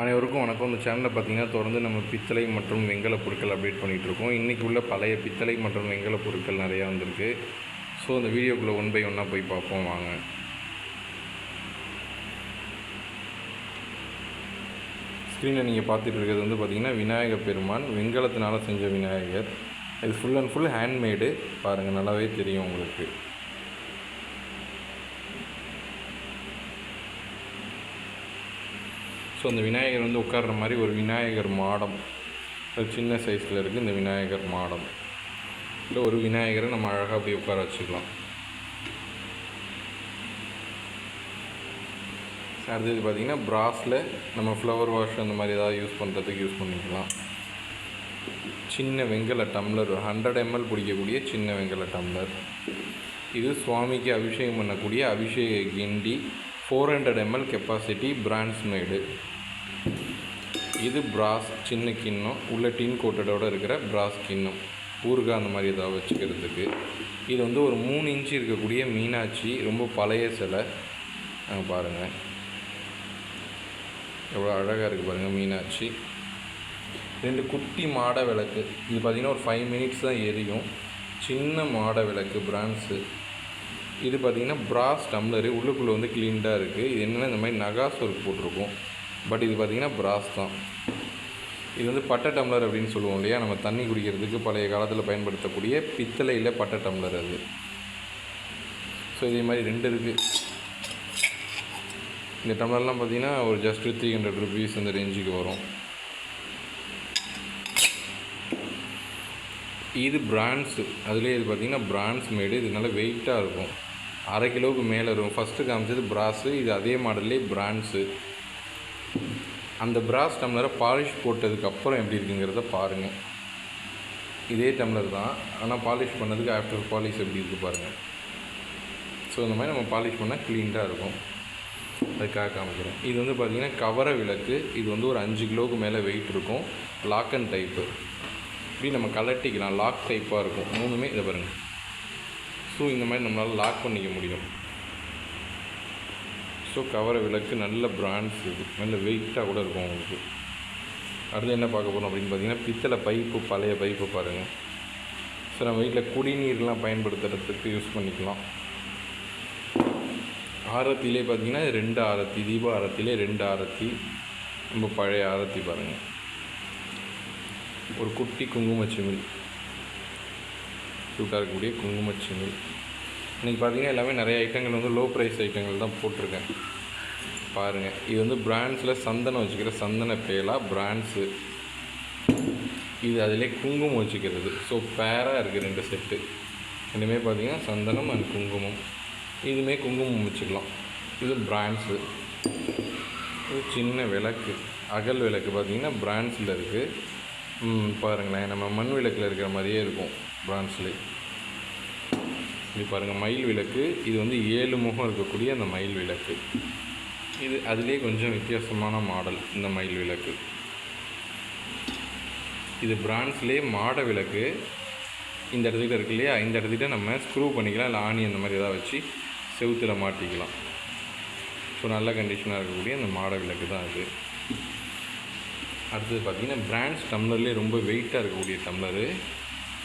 அனைவருக்கும் வணக்கம். இந்த சேனலில் பார்த்தீங்கன்னா தொடர்ந்து நம்ம பித்தளை மற்றும் வெங்கல பொருட்கள் அப்டேட் பண்ணிகிட்டு இருக்கோம். இன்றைக்கி உள்ள பழைய பித்தளை மற்றும் வெங்கல பொருட்கள் நிறையா வந்திருக்கு. ஸோ அந்த வீடியோக்குள்ளே ஒன் பை ஒன்னாக போய் பார்ப்போம். வாங்க. ஸ்க்ரீனில் நீங்கள் பார்த்துட்டு இருக்கிறது வந்து பார்த்திங்கன்னா விநாயகர் பெருமான் வெங்கலத்தினால் செஞ்ச விநாயகர். இது ஃபுல் அண்ட் ஃபுல் ஹேண்ட்மேடு பாருங்கள் நல்லாவே தெரியும் உங்களுக்கு. ஸோ அந்த விநாயகர் வந்து உட்கார்ற மாதிரி ஒரு விநாயகர் மாடம். ஒரு சின்ன சைஸில் இருக்குது இந்த விநாயகர் மாடம். இல்லை ஒரு விநாயகரை நம்ம அழகாக அப்படியே உட்கார வச்சுக்கலாம். அடுத்தது பார்த்திங்கன்னா ப்ராஸில் நம்ம ஃப்ளவர் வாஷ் அந்த மாதிரி ஏதாவது யூஸ் பண்ணுறதுக்கு யூஸ் பண்ணிக்கலாம். சின்ன வெங்கல டம்ளர் ஒரு ஹண்ட்ரட் எம்எல் பிடிக்கக்கூடிய சின்ன வெங்கல டம்ளர் இது சுவாமிக்கு அபிஷேகம் பண்ணக்கூடிய அபிஷேக கிண்டி four hundred ml capacity brands made இது பிராஸ் சின்ன கிண்ணம். உள்ளே டின் கோட்டடோடு இருக்கிற பிராஸ் கிண்ணம். ஊறுகாய் அந்த மாதிரி ஏதாவது வச்சுக்கிறதுக்கு. இது வந்து ஒரு மூணு இன்ச்சு இருக்கக்கூடிய மீனாட்சி ரொம்ப பழைய சிலை. அங்கே பாருங்கள் எவ்வளோ அழகாக இருக்குது பாருங்கள் மீனாட்சி. ரெண்டு குட்டி மாட விளக்கு. இது பார்த்திங்கன்னா ஒரு ஃபைவ் மினிட்ஸ் தான் எரியும். சின்ன மாட விளக்கு பிரான்ஸு இது பார்த்திங்கன்னா பிராஸ் டம்ளரு உள்ளுக்குள்ளே வந்து க்ளீன்டாக இருக்குது இது என்னென்னா இந்த மாதிரி நகாஸ் ஒர்க் போட்டிருக்கும். பட் இது பார்த்திங்கன்னா பிராஸ் தான். இது வந்து பட்டை டம்ளர் அப்படின்னு சொல்லுவோம் இல்லையா? நம்ம தண்ணி குடிக்கிறதுக்கு பழைய காலத்தில் பயன்படுத்தக்கூடிய பித்தளையில் பட்டை டம்ளர் அது. ஸோ இதே மாதிரி ரெண்டு இருக்குது இந்த டம்ளர்லாம் பார்த்தீங்கன்னா ஒரு ஜஸ்ட் த்ரீ ஹண்ட்ரட் ருபீஸ் அந்த ரேஞ்சுக்கு வரும். இது பிராண்ட்ஸு அதுலேயே இது பார்த்திங்கன்னா பிராண்ட்ஸ் மேடு இது நல்லா வெயிட்டாக இருக்கும். அரை கிலோவுக்கு மேலே இருக்கும் ஃபஸ்ட்டு காமிச்சது பிராஸு இது அதே மாடல்லே பிராண்ட்ஸு அந்த பிராஸ் டம்ளரை பாலிஷ் போட்டதுக்கப்புறம் எப்படி இருக்குங்கிறத பாருங்கள் இதே டம்ளர் தான். ஆனால் பாலிஷ் பண்ணதுக்கு ஆஃப்டர் பாலிஷ் எப்படி இருக்குது பாருங்கள் ஸோ இந்த மாதிரி நம்ம பாலிஷ் பண்ணால் க்ளீனாக இருக்கும். அதுக்காக காமிக்கிறேன். இது வந்து பார்த்திங்கன்னா கவர விளக்கு. இது வந்து ஒரு அஞ்சு கிலோவுக்கு மேலே வெயிட் இருக்கும். லாக் அண்ட் டைப்பு இப்படி நம்ம கலட்டிக்கலாம் லாக் டைப்பாக இருக்கும். மூணுமே இதை பாருங்கள் ஸோ இந்த மாதிரி நம்மளால் லாக் பண்ணிக்க முடியும். ஸோ கவர விளக்கு நல்ல பிராண்ட்ஸ் இது. நல்ல வெயிட்டாக கூட இருக்கும் உங்களுக்கு. அடுத்து என்ன பார்க்க போகிறோம் அப்படின்னு பார்த்தீங்கன்னா பித்தளை பைப்பு பழைய பைப்பு பாருங்கள் ஸோ நம்ம வீட்டில் குடிநீர்லாம் பயன்படுத்துறதுக்கு யூஸ் பண்ணிக்கலாம். ஆரத்திலே பார்த்தீங்கன்னா ரெண்டு ஆரத்தி தீப ஆரத்திலே ரெண்டு ஆரத்தி. ரொம்ப பழைய ஆரத்தி பாருங்கள் ஒரு குட்டி குங்குமச்சிமிழ். சூட்டாக இருக்கக்கூடிய குங்குமச்சிமிழ். இன்றைக்கி பார்த்தீங்கன்னா எல்லாமே நிறைய ஐட்டங்கள் வந்து லோ ப்ரைஸ் ஐட்டங்கள் தான் போட்டிருக்கேன். பாருங்கள் இது வந்து பிராண்ட்ஸில் சந்தனம் வச்சுக்கிற சந்தன பேலா பிராண்ட்ஸு இது அதிலே குங்குமம் வச்சுக்கிறது. ஸோ பேராக இருக்குது ரெண்டு செட்டு ரெண்டுமே பார்த்தீங்கன்னா சந்தனம் அண்ட் குங்குமம். இதுவுமே குங்குமம் வச்சுக்கலாம். இது பிராண்ட்ஸு இது சின்ன விளக்கு அகல் விளக்கு பார்த்தீங்கன்னா பிராண்ட்ஸில் இருக்குது பாருங்களேன் நம்ம மண் விளக்கில் இருக்கிற மாதிரியே இருக்கும் பிராண்ட்ஸ்லேயே இது பாருங்கள் மயில் விளக்கு. இது வந்து ஏழு முகம் இருக்கக்கூடிய அந்த மயில் விளக்கு. இது அதிலே கொஞ்சம் வித்தியாசமான மாடல் இந்த மயில் விளக்கு. இது பிராண்ட்ஸ்லேயே மாட விளக்கு. இந்த இடத்துக்கிட்ட இருக்கு இல்லையா? இந்த இடத்துக்கிட்ட நம்ம ஸ்க்ரூ பண்ணிக்கலாம். இல்லை ஆணி அந்த மாதிரி ஏதாவது வச்சு செவுத்தில் மாட்டிக்கலாம். ஸோ நல்ல கண்டிஷனாக இருக்கக்கூடிய அந்த மாட விளக்கு தான் அது அடுத்தது பார்த்திங்கன்னா பிராண்ட்ஸ் டம்ளர்லேயே ரொம்ப வெயிட்டாக இருக்கக்கூடிய டம்ளரு.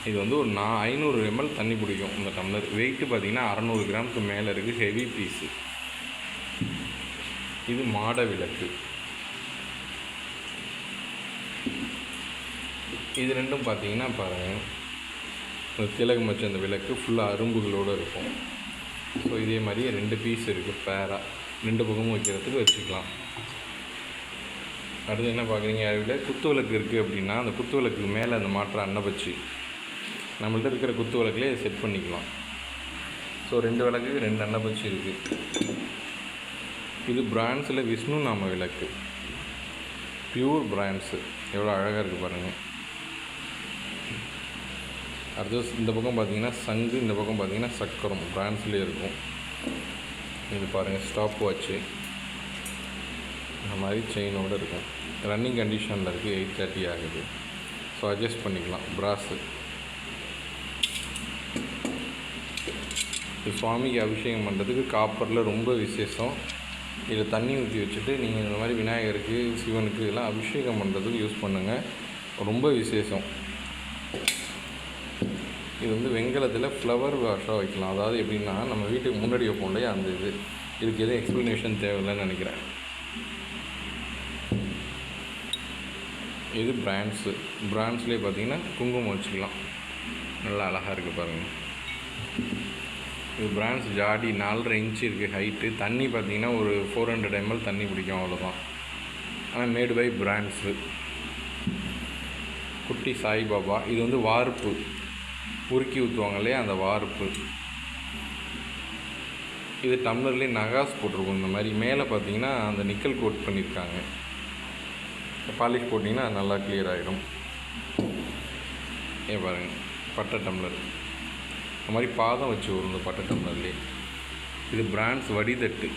இது வந்து ஒரு நா ஐநூறு எம்எல் தண்ணி பிடிக்கும் இந்த டம்ளர். வெயிட்டு பார்த்திங்கன்னா அறநூறு கிராமுக்கு மேலே இருக்குது ஹெவி பீஸு இது மாட விளக்கு. இது ரெண்டும் பார்த்தீங்கன்னா பாருங்கள் இந்த திலகம் வச்ச அந்த விளக்கு ஃபுல்லாக அரும்புகளோடு இருக்கும். ஸோ இதே மாதிரியே ரெண்டு பீஸ் இருக்குது பேராக ரெண்டு பக்கமும் வைக்கிறதுக்கு வச்சுக்கலாம். அடுத்து என்ன பார்க்குறீங்க? அறிவில் குத்து விளக்கு இருக்குது அப்படின்னா அந்த குத்து விளக்குக்கு மேலே அந்த மாற்ற அன்னப்பச்சி. நம்மள்ட்ட இருக்கிற குத்து விளக்குலேயே செட் பண்ணிக்கலாம். ஸோ ரெண்டு விளக்குக்கு ரெண்டு அன்னப்பச்சி இருக்குது இது பிராண்ட்ஸில் விஷ்ணு நாம விளக்கு. பியூர் பிராண்ட்ஸு எவ்வளோ அழகாக இருக்குது பாருங்கள் அடுத்தது இந்த பக்கம் பார்த்தீங்கன்னா சங்கு இந்த பக்கம் பார்த்தீங்கன்னா சக்கரம். பிராண்ட்ஸ்லேயே இருக்கும். இது பாருங்கள் ஸ்டாப் வாட்ச்சு இந்த மாதிரி செயினோடு இருக்கும். ரன்னிங் கண்டிஷனில் இருக்குது எயிட் தேர்ட்டி ஆகுது. ஸோ அட்ஜஸ்ட் பண்ணிக்கலாம். ப்ராஸு இது சுவாமிக்கு அபிஷேகம் பண்ணுறதுக்கு காப்பரில் ரொம்ப விசேஷம். இதில் தண்ணி ஊற்றி வச்சுட்டு நீங்கள் இந்த மாதிரி விநாயகருக்கு சிவனுக்கு இதெல்லாம் அபிஷேகம் பண்ணுறதுக்கு யூஸ் பண்ணுங்கள் ரொம்ப விசேஷம். இது வந்து வெங்கலத்தில் ஃப்ளவர் வாஷாக வைக்கலாம். அதாவது எப்படின்னா நம்ம வீட்டுக்கு முன்னாடி வைப்போம் இல்லையா அந்த இது. இதுக்கு எதுவும் எக்ஸ்ப்ளனேஷன் தேவையில்லைன்னு நினைக்கிறேன். இது பிராண்ட்ஸு பிராண்ட்ஸ்லேயே பார்த்தீங்கன்னா குங்குமம் வச்சுக்கலாம். நல்லா அழகாக இருக்குது பாருங்கள் இது பிராண்ட்ஸ் ஜாடி நாலரை இன்ச்சு இருக்குது ஹைட்டு தண்ணி பார்த்தீங்கன்னா ஒரு ஃபோர் ஹண்ட்ரட் எம்எல் தண்ணி பிடிக்கும் அவ்வளோதான் ஆனால் மேடு பை பிரான்ஸு குட்டி சாய்பாபா இது வந்து வார்ப்பு. உருக்கி ஊற்றுவாங்க இல்லையா அந்த வார்ப்பு. இது டம்ளர்லேயே நகாஸ் போட்டிருக்கும் இந்த மாதிரி. மேலே பார்த்தீங்கன்னா அந்த நிக்கல் கோட் பண்ணியிருக்காங்க. பாலிஷ் போட்டிங்கன்னா அது நல்லா கிளியர் ஆகிடும் ஏன் பாருங்கள் பட்டை டம்ளர். இந்த மாதிரி பாதம் வச்சு வரும் இந்த பட்டை டம்ளர்லேயே இது பிராண்ட்ஸ் வடிதட்டு.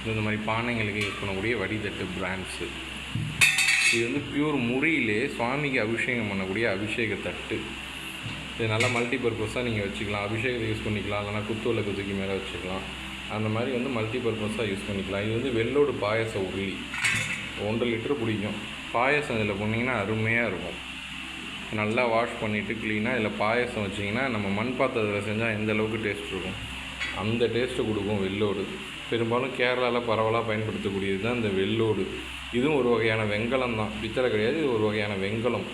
இது இந்த மாதிரி பானைங்களுக்கு யூஸ் பண்ணக்கூடிய வடிதட்டு பிராண்ட்ஸு இது வந்து பியூர் முறையிலே சுவாமிக்கு அபிஷேகம் பண்ணக்கூடிய அபிஷேக தட்டு. இது நல்லா மல்டி பர்பஸாக நீங்கள் வச்சுக்கலாம். அபிஷேகத்தை யூஸ் பண்ணிக்கலாம். இல்லைனா குத்துவலை குதிக்கு மேலே வச்சுக்கலாம். அந்த மாதிரி வந்து மல்டி பர்பஸாக யூஸ் பண்ணிக்கலாம். இது வந்து வெள்ளோடு பாயச உருளி. ஒன்றரை லிட்டர் பிடிக்கும் பாயசம் இதில் போட்டிங்கன்னா அருமையாக இருக்கும். நல்லா வாஷ் பண்ணிவிட்டு க்ளீனாக இதில் பாயசம் வச்சிங்கன்னா நம்ம மண் பாத்திரத்தில் செஞ்சால் எந்த அளவுக்கு டேஸ்ட் இருக்கும்? அந்த டேஸ்ட்டு கொடுக்கும் வெள்ளோடு. பெரும்பாலும் கேரளாவில் பரவலாக பயன்படுத்தக்கூடியது தான் இந்த வெள்ளோடு. இதுவும் ஒரு வகையான வெங்கலம் தான். பித்தளை கிடையாது இது ஒரு வகையான வெங்கலம்.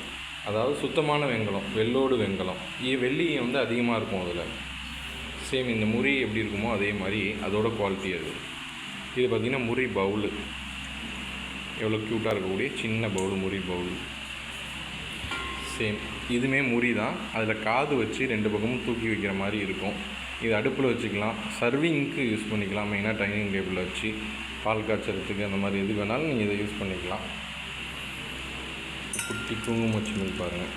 அதாவது சுத்தமான வெங்கலம் வெள்ளோடு வெங்கலம். இது வெள்ளி வந்து அதிகமாக இருக்கும் அதில். சேம் இந்த முறி எப்படி இருக்குமோ அதே மாதிரி அதோட குவாலிட்டி அது. இது பார்த்திங்கன்னா முறி பவுலு. எவ்வளோ க்யூட்டாக இருக்கக்கூடிய சின்ன பவுல் முறி பவுல். சேம் இதுவுமே முறி தான் அதில் காது வச்சு ரெண்டு பக்கமும் தூக்கி வைக்கிற மாதிரி இருக்கும். இது அடுப்பில் வச்சுக்கலாம். சர்விங்க்கு யூஸ் பண்ணிக்கலாம். மெயினாக டைனிங் டேபிளில் வச்சு பால் காய்ச்சறதுக்கு அந்த மாதிரி எது வேணாலும் நீங்கள் இதை யூஸ் பண்ணிக்கலாம். குட்டி குங்குமம் வச்சு பாருங்கள்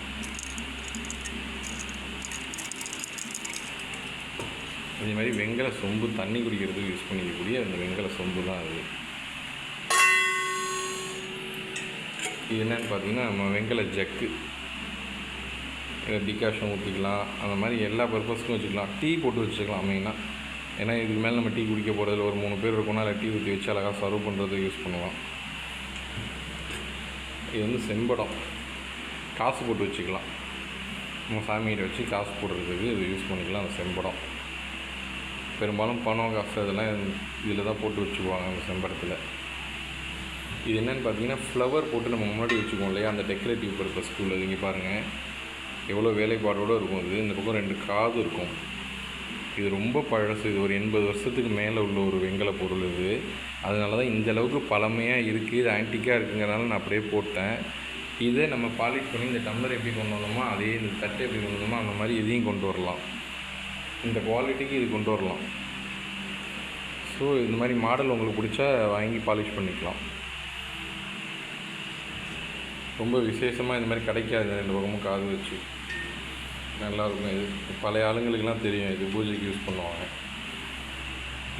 அதே மாதிரி வெங்கல சொம்பு தண்ணி குடிக்கிறதுக்கு யூஸ் பண்ணிக்கக்கூடிய அந்த வெங்கல சொம்பு தான் அது. இது என்னன்னு பார்த்தீங்கன்னா நம்ம வெங்கல ஜக்கு. டிகாஷன் ஊற்றிக்கலாம் அந்த மாதிரி எல்லா பர்பஸ்க்கும் வச்சுக்கலாம். டீ போட்டு வச்சுக்கலாம் மெயினாக ஏன்னா இதுக்கு மேலே நம்ம டீ குடிக்க போகிறதுல ஒரு மூணு பேர் இருக்கோம்னா அதில் டீ ஊற்றி வச்சு அழகாக சர்வ் பண்ணுறது யூஸ் பண்ணலாம். இது வந்து செம்படம். காசு போட்டு வச்சுக்கலாம். நம்ம சாமிகிட்ட வச்சு காசு போடுறதுக்கு இது யூஸ் பண்ணிக்கலாம் அந்த செம்படம். பெரும்பாலும் பணம் காசு அதெல்லாம் இதில் தான் போட்டு வச்சுக்குவாங்க அந்த செம்படத்தில். இது என்னென்னு பார்த்தீங்கன்னா ஃப்ளவர் போட்டு நம்ம முன்னாடி வச்சுக்குவோம் இல்லையா? அந்த டெக்கரேட்டிவ் பர்பஸ்க்கு உள்ளது. இங்கே பாருங்கள் எவ்வளோ வேலைப்பாடோடு இருக்கும் இது இந்த பக்கம் ரெண்டு காது இருக்கும். இது ரொம்ப பழசு. இது ஒரு எண்பது வருஷத்துக்கு மேலே உள்ள ஒரு வெங்கல பொருள் இது. அதனால தான் இந்த அளவுக்கு பழமையாக இருக்குது இது ஆன்டிக்காக இருக்குங்கிறனால நான் அப்படியே போட்டேன். இதை நம்ம பாலிஷ் பண்ணி இந்த டம்ளர் எப்படி கொண்டு வந்தோமோ அதே இந்த தட்டை எப்படி கொண்டு வந்தோமோ அந்த மாதிரி இதையும் கொண்டு வரலாம். இந்த குவாலிட்டிக்கு இது கொண்டு வரலாம். ஸோ இந்த மாதிரி மாடல் உங்களுக்கு பிடிச்சா வாங்கி பாலிஷ் பண்ணிக்கலாம். ரொம்ப விசேஷமாக இந்த மாதிரி கிடைக்காது. ரெண்டு பக்கமும் காது வச்சு. நல்லாயிருக்கும் இது பழைய ஆளுங்களுக்கெல்லாம் தெரியும். இது பூஜைக்கு யூஸ் பண்ணுவாங்க.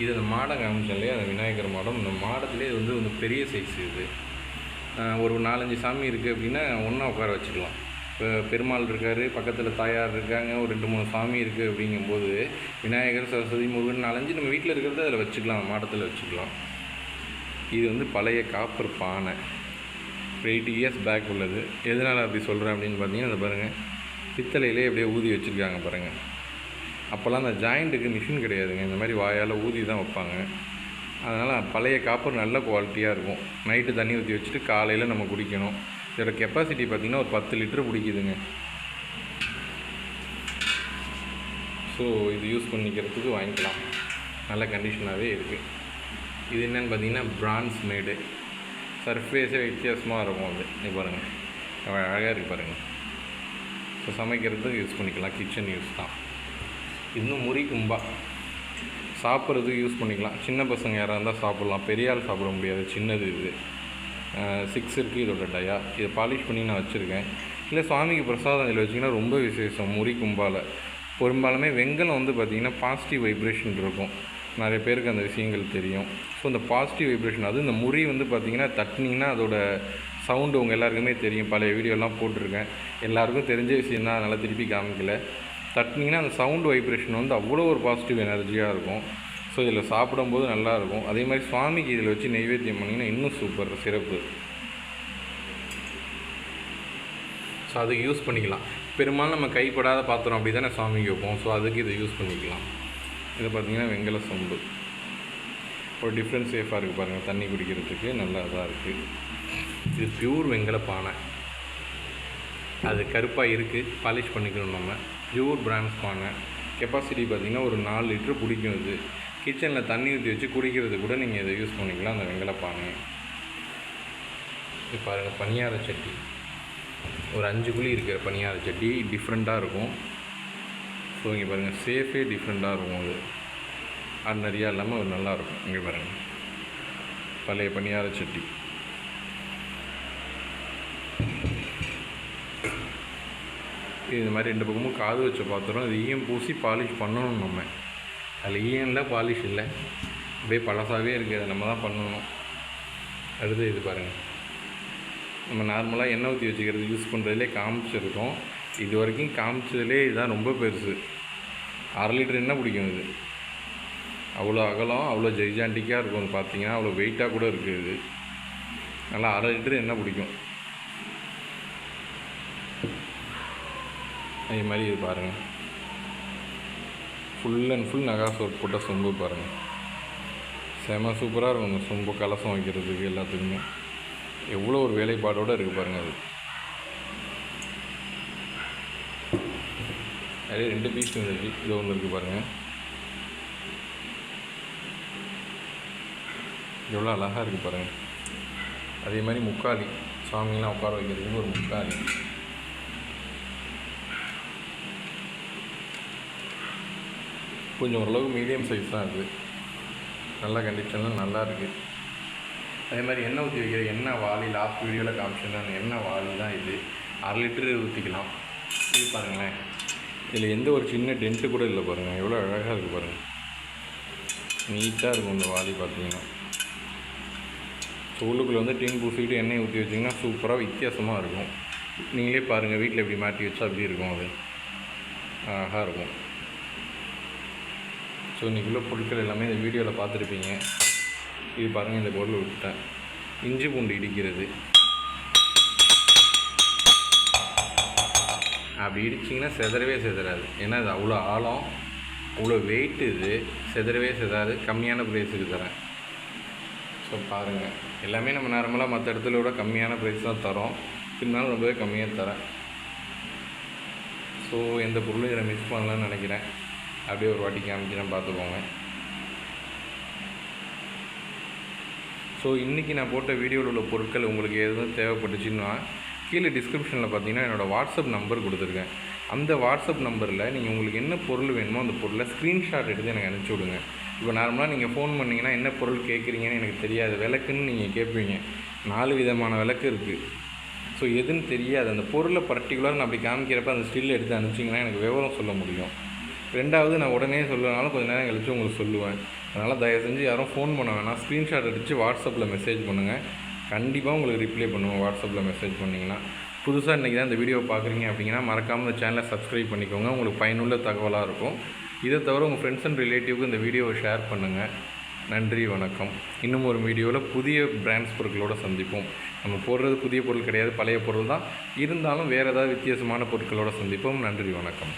இது அந்த மாடம் காமிச்சோம் இல்லையா? அந்த விநாயகர் மாடம். இந்த மாடத்துலேயே இது வந்து வந்து பெரிய சைஸ் இது. ஒரு நாலஞ்சு சாமி இருக்குது அப்படின்னா ஒன்றா உட்கார வச்சுக்கலாம். இப்போ பெருமாள் இருக்கார் பக்கத்தில் தாயார் இருக்காங்க ஒரு ரெண்டு மூணு சாமி இருக்குது அப்படிங்கும்போது விநாயகர் சரஸ்வதி முருகன் நாலஞ்சு நம்ம வீட்டில் இருக்கிறத அதில் வச்சுக்கலாம். மாடத்தில் வச்சுக்கலாம். இது வந்து பழைய காப்பர் பானை. எயிட்டி இயர்ஸ் பேக் உள்ளது. எதனால் அப்படி சொல்கிறேன் அப்படின்னு பார்த்தீங்கன்னா அதை பாருங்கள் பித்தளையிலே அப்படியே ஊதி வச்சுருக்காங்க பாருங்கள் அப்போல்லாம் அந்த ஜாயிண்ட்டுக்கு மிஷின் கிடையாதுங்க. இந்த மாதிரி வாயால் ஊதி தான் வைப்பாங்க. அதனால் பழைய காப்பர் நல்ல குவாலிட்டியாக இருக்கும். நைட்டு தண்ணி ஊற்றி வச்சுட்டு காலையில் நம்ம குடிக்கணும். இதோட கெப்பாசிட்டி பார்த்திங்கன்னா ஒரு பத்து லிட்டர் பிடிக்குதுங்க ஸோ இது யூஸ் பண்ணிக்கிறதுக்கு வாங்கிக்கலாம். நல்ல கண்டிஷனாகவே இருக்குது இது என்னென்னு பார்த்தீங்கன்னா பிரான்ஸ் மேடு சர்ஃபேஸே வித்தியாசமாக இருக்கும் அது. நீ பாருங்கள் அழகாக இருக்குது பாருங்கள் இப்போ சமைக்கிறது யூஸ் பண்ணிக்கலாம் கிச்சன் யூஸ் தான். இன்னும் முறி கும்பா. சாப்பிட்றது யூஸ் பண்ணிக்கலாம். சின்ன பசங்க யாராக இருந்தால் சாப்பிட்லாம். பெரிய ஆள் சாப்பிட முடியாது. சின்னது இது. சிக்ஸ் இருக்குது இதோட டயா இதை பாலிஷ் பண்ணி நான் வச்சுருக்கேன். இல்லை சுவாமிக்கு பிரசாதம் இதில் வச்சிங்கன்னா ரொம்ப விசேஷம் முறி கும்பால். பெரும்பாலுமே வெங்கலம் வந்து பார்த்திங்கன்னா பாசிட்டிவ் வைப்ரேஷன் இருக்கும். நிறைய பேருக்கு அந்த விஷயங்கள் தெரியும். ஸோ இந்த பாசிட்டிவ் வைப்ரேஷன் அது இந்த முறி வந்து பார்த்திங்கன்னா தட்டினீங்கன்னா அதோட சவுண்டு உங்கள் எல்லாருக்குமே தெரியும். பழைய வீடியோலாம் போட்டிருக்கேன். எல்லாருக்கும் தெரிஞ்ச விஷயம் தான். அதனால் திருப்பி காமிக்கல. தட்டினீங்கன்னா அந்த சவுண்டு வைப்ரேஷன் வந்து அவ்வளோ ஒரு பாசிட்டிவ் எனர்ஜியாக இருக்கும். ஸோ இதில் சாப்பிடும்போது நல்லாயிருக்கும் அதே மாதிரி சுவாமிக்கு இதில் வச்சு நெய்வேத்தியம் பண்ணிங்கன்னா இன்னும் சூப்பர் சிறப்பு. ஸோ அதுக்கு யூஸ் பண்ணிக்கலாம். பெரும்பாலும் நம்ம கைப்படாத பாத்திரம் அப்படி தானே சுவாமிக்கு வைப்போம். ஸோ அதுக்கு இதை யூஸ் பண்ணிக்கலாம். இது பார்த்திங்கன்னா வெங்கல சொம்பு. ஒரு டிஃப்ரெண்ட் சேஃபாக இருக்குது பாருங்கள் தண்ணி குடிக்கிறதுக்கு நல்லா இதாக இருக்குது இது பியூர் வெங்கல பானை. அது கருப்பாக இருக்குது பாலிஷ் பண்ணிக்கணும் நம்ம. பியூர் பிராண்ட்ஸ் பானை. கெப்பாசிட்டி பார்த்திங்கன்னா ஒரு நாலு லிட்ரு பிடிக்கும் இது. கிச்சனில் தண்ணி ஊற்றி வச்சு குடிக்கிறது கூட நீங்கள் இதை யூஸ் பண்ணிக்கலாம் அந்த வெங்கல பானை. இது பாருங்கள் பனியார சட்டி. ஒரு அஞ்சு குழி இருக்கிற பனியார சட்டி டிஃப்ரெண்ட்டாக இருக்கும். ஸோ இங்கே பாருங்கள் சேஃபே டிஃப்ரெண்ட்டாக இருக்கும் அது. ஆர்டினரியாக இல்லாமல் ஒரு நல்லாயிருக்கும் இங்கே பாருங்கள் பழைய பனியார சட்டி. இது மாதிரி ரெண்டு பக்கமும் காது வச்ச பாத்திரம் இது ஈயம் பூசி பாலிஷ் பண்ணணும் நம்ம. அதில் ஈயம் இல்லை பாலிஷ் இல்லை? அப்படியே பழசாகவே இருக்குது அதை நம்ம தான் பண்ணணும். அடுத்து இது பாருங்கள் நம்ம நார்மலாக எண்ணெய் ஊற்றி வச்சுக்கிறது யூஸ் பண்ணுறதுலே காமிச்சிருக்கோம். இது வரைக்கும் காமிச்சதுலே இதுதான் ரொம்ப பெருசு. அரை லிட்டர் எண்ணெய் பிடிக்கும் இது. அவ்வளோ அகலம் அவ்வளோ ஜெய்ஜாண்டிக்காக இருக்கும் பார்த்தீங்கன்னா அவ்வளோ வெயிட்டாக கூட இருக்குது இது. நல்லா அரை லிட்டர் எண்ணெய் பிடிக்கும் அதே மாதிரி இது பாருங்கள் ஃபுல் அண்ட் ஃபுல் நகாசோட் போட்ட சொம்பு பாருங்கள் செம சூப்பராக இருக்கும் இந்த சொம்பு கலசம் வைக்கிறதுக்கு எல்லாத்துக்குமே. எவ்வளோ ஒரு வேலைப்பாடோடு இருக்குது பாருங்கள் அது. அதே ரெண்டு பீஸ் இருந்துச்சு இது ஒன்று இருக்குது பாருங்கள் எவ்வளோ அழகாக இருக்குது பாருங்கள் அதே மாதிரி முக்காலி சாமிலாம் உட்கார வைக்கிறதுக்கு ஒரு முக்காலி கொஞ்சம் ஓரளவுக்கு மீடியம் சைஸ் தான் இருக்குது நல்ல கண்டிஷனில் நல்லா இருக்குது அதே மாதிரி எண்ணெய் ஊற்றி வைக்கிற எண்ணெய் வாளி லாஸ்ட் வீடியோவில் காமிச்சிருந்தேன் அந்த எண்ணெய் வாளி தான் இது. அரை லிட்டரு ஊற்றிக்கலாம் இது பாருங்களேன். இதில் எந்த ஒரு சின்ன டென்ட்டு கூட இல்லை பாருங்கள் எவ்வளோ அழகாக இருக்குது பாருங்கள் நீட்டாக இருக்கும் இந்த வாளி பார்த்தீங்கன்னா ஸோ உள்ளுக்குள்ளே வந்து டீன் பூசிக்கிட்டு எண்ணெய் ஊற்றி வச்சிங்கன்னா சூப்பராக வித்தியாசமாக இருக்கும். நீங்களே பாருங்கள் வீட்டில் இப்படி மாட்டி வச்சா அப்படி இருக்கும் அது. அழகாக இருக்கும். ஸோ இன்றைக்குள்ள பொருட்கள் எல்லாமே இந்த வீடியோவில் பார்த்துருப்பீங்க. இது பாருங்கள் இந்த பொருள் விட்டுட்டேன். இஞ்சி பூண்டு இடிக்கிறது. அப்படி இடிச்சிங்கன்னா செதறவே செதறாது. ஏன்னா அது அவ்வளோ ஆழம் அவ்வளோ வெயிட் இது. செதறவே செதாது கம்மியான ப்ரைஸுக்கு தரேன். ஸோ பாருங்கள் எல்லாமே நம்ம நார்மலாக மற்ற இடத்துல விட கம்மியான ப்ரைஸ் தான் தரோம். இருந்தாலும் ரொம்பவே கம்மியாக தரேன். ஸோ எந்த பொருளும் இதில் மிஸ் பண்ணலான்னு நினைக்கிறேன். அப்படியே ஒரு வாட்டி காமிக்கிறேன் பார்த்துக்கோங்க ஸோ இன்றைக்கி நான் போட்ட வீடியோவில் உள்ள பொருட்கள் உங்களுக்கு எதுவும் தேவைப்பட்டுச்சுன்னா கீழே டிஸ்கிரிப்ஷனில் பார்த்தீங்கன்னா என்னோடய வாட்ஸ்அப் நம்பர் கொடுத்துருக்கேன். அந்த வாட்ஸ்அப் நம்பரில் நீங்கள் உங்களுக்கு என்ன பொருள் வேணுமோ அந்த பொருளை ஸ்க்ரீன்ஷாட் எடுத்து எனக்கு அனுப்பிச்சி விடுங்க. இப்போ நார்மலாக நீங்கள் ஃபோன் பண்ணிங்கன்னா என்ன பொருள் கேட்குறீங்கன்னு எனக்கு தெரியாது. விளக்குன்னு நீங்கள் கேட்பீங்க. நாலு விதமான விளக்கு இருக்குது ஸோ எதுன்னு தெரியாது. அந்த பொருளை பர்டிகுலர் நான் அப்படி காமிக்கிறப்ப அந்த ஸ்டில் எடுத்து அனுப்பிச்சிங்கன்னா எனக்கு விவரம் சொல்ல முடியும். ரெண்டாவது நான் உடனே சொல்லனாலும் கொஞ்சம் நேரம் கழிச்சு உங்களுக்கு சொல்லுவேன். அதனால் தயவு செஞ்சு யாரும் ஃபோன் பண்ண வேணாம். ஸ்க்ரீன்ஷாட் அடித்து வாட்ஸ்அப்பில் மெசேஜ் பண்ணுங்கள் கண்டிப்பாக உங்களுக்கு ரிப்ளை பண்ணுவோம் வாட்ஸ்அப்பில் மெசேஜ் பண்ணிங்கன்னா. புதுசாக இன்றைக்கி தான் இந்த வீடியோ பார்க்குறீங்க அப்படிங்கன்னா மறக்காமல் இந்த சேனலை சப்ஸ்கிரைப் பண்ணிக்கோங்க. உங்களுக்கு பயனுள்ள தகவலாக இருக்கும். இதை தவிர உங்கள் ஃப்ரெண்ட்ஸ் அண்ட் ரிலேட்டிவ்க்கு இந்த வீடியோவை ஷேர் பண்ணுங்கள் நன்றி வணக்கம். இன்னும் ஒரு வீடியோவில் புதிய பிராண்ட்ஸ் பொருட்களோடு சந்திப்போம். நம்ம போடுறது புதிய பொருள் கிடையாது பழைய பொருள் தான். இருந்தாலும் வேறு ஏதாவது வித்தியாசமான பொருட்களோடு சந்திப்போம். நன்றி வணக்கம்.